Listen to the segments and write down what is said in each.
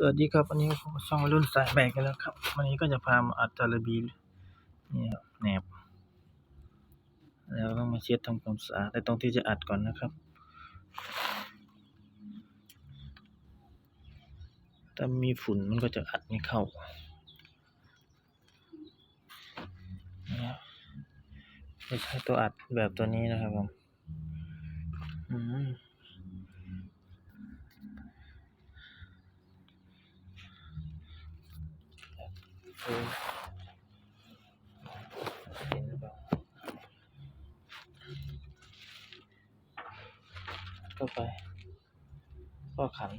สวัสดีครับวันนี้ผมช่องรุ่นสายแบกกันแล้วครับ วันนี้ก็จะพามาอัดจาระบีนี่ครับแหนบแล้วต้องมาเช็ดทำความสะอาดแต่ตรงที่จะอัดก่อนนะครับถ้ามีฝุ่นมันก็จะอัดไม่เข้าเนี่ยไม่ใช่ตัวอัดแบบตัวนี้นะครับผมอืม เออเห็นหรือเปล่าก็ไป ก็ขัน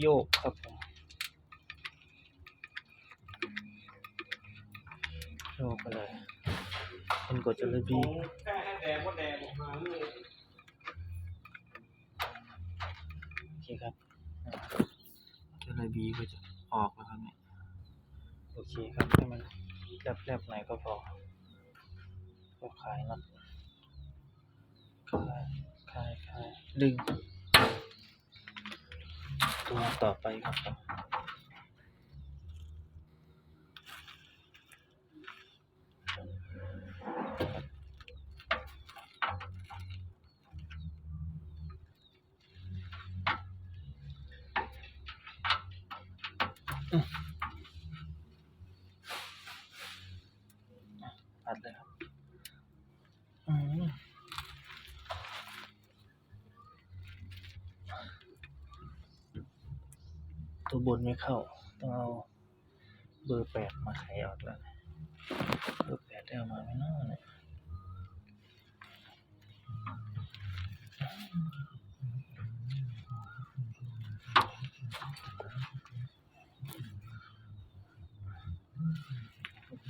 โยกครับผมโยกไปเลยเป็นกดจระบีแค่ให้แดงก็แดงออกมาเลยโอเคครับจระบีก็จะออกแล้วครับเนี่ยโอเคครับให้มันแลบๆหน่อยก็พอก็คลายน็อตคลายคลายคลายดึงตัวต่อไปครับ ผมอัดเลยครับอืมตัวบนไม่เข้า ต้องเอาเบอร์แปดมาไขออกแล้ว เบอร์แปดได้เอามาไมเนาเนี่ย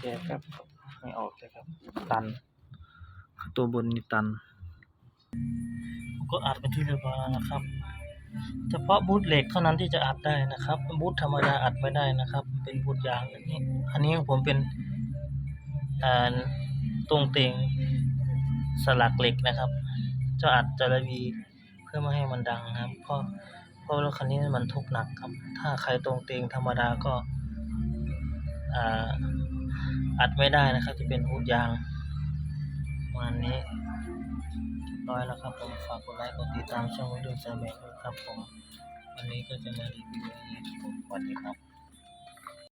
โอเคครับ ไม่ออกเลยครับ ตัน ตัวบนนี่ตันผมก็อัดเป็นที่เรียบร้อยแล้วนะครับ เฉพาะบูทเหล็กเท่านั้นที่จะอัดได้นะครับ บูทธรรมดาอัดไม่ได้นะครับ เป็นบูทยางอย่างนี้ อันนี้ของผมเป็นอ่าตรงเตงสลักเหล็กนะครับ จะอัดจระบีเพื่อไม่ให้มันดังนะครับ เพราะเพราะรถคันนี้มันทุกหนักครับ ถ้าใครตรงเตงธรรมดาก็อ่า อัดไม่ได้นะครับ จะเป็นบูทยางประมานี้ร้อยแล้วครับผมฝากกดไลค์กดติดตามช่องวิดูแซมแบกด้วยครับผมวันนี้ก็จะมารีวิวอันนี้ครับผมสวัสดีครับ